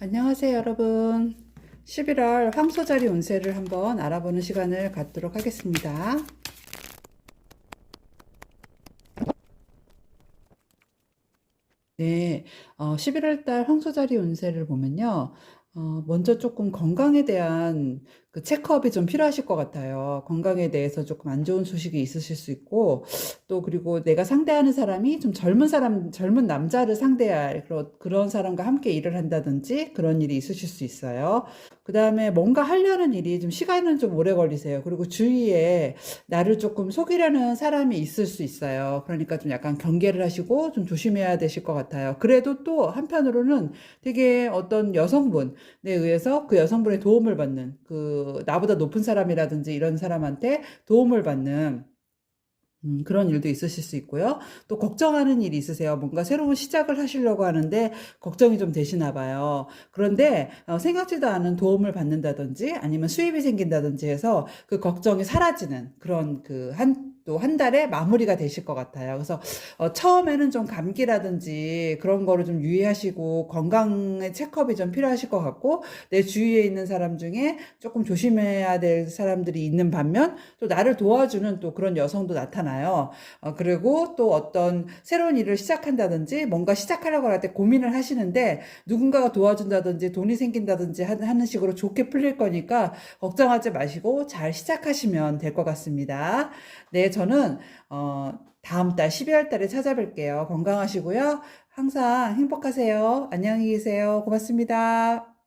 안녕하세요, 여러분. 11월 황소자리 운세를 한번 알아보는 시간을 갖도록 하겠습니다. 네, 어, 11월 달 황소자리 운세를 보면요. 어, 먼저 조금 건강에 대한 그 체크업이 좀 필요하실 것 같아요. 건강에 대해서 조금 안 좋은 소식이 있으실 수 있고, 또 그리고 내가 상대하는 사람이 좀 젊은 사람, 젊은 남자를 상대할 그런, 그런 사람과 함께 일을 한다든지 그런 일이 있으실 수 있어요. 그 다음에 뭔가 하려는 일이 좀 시간은 좀 오래 걸리세요. 그리고 주위에 나를 조금 속이려는 사람이 있을 수 있어요. 그러니까 좀 약간 경계를 하시고 좀 조심해야 되실 것 같아요. 그래도 또 한편으로는 되게 어떤 여성분에 의해서 그 여성분의 도움을 받는 그 나보다 높은 사람이라든지 이런 사람한테 도움을 받는 음, 그런 일도 있으실 수 있고요. 또 걱정하는 일이 있으세요. 뭔가 새로운 시작을 하시려고 하는데 걱정이 좀 되시나 봐요. 그런데 어, 생각지도 않은 도움을 받는다든지 아니면 수입이 생긴다든지 해서 그 걱정이 사라지는 그런 그 한, 또 한 달에 마무리가 되실 것 같아요. 그래서 어, 처음에는 좀 감기라든지 그런 거를 좀 유의하시고 건강의 체크업이 좀 필요하실 것 같고 내 주위에 있는 사람 중에 조금 조심해야 될 사람들이 있는 반면 또 나를 도와주는 또 그런 여성도 나타나요. 어, 그리고 또 어떤 새로운 일을 시작한다든지 뭔가 시작하려고 할 때 고민을 하시는데 누군가가 도와준다든지 돈이 생긴다든지 하- 하는 식으로 좋게 풀릴 거니까 걱정하지 마시고 잘 시작하시면 될 것 같습니다. 네, 저는 어, 다음 달 12월 달에 찾아뵐게요. 건강하시고요. 항상 행복하세요. 안녕히 계세요. 고맙습니다.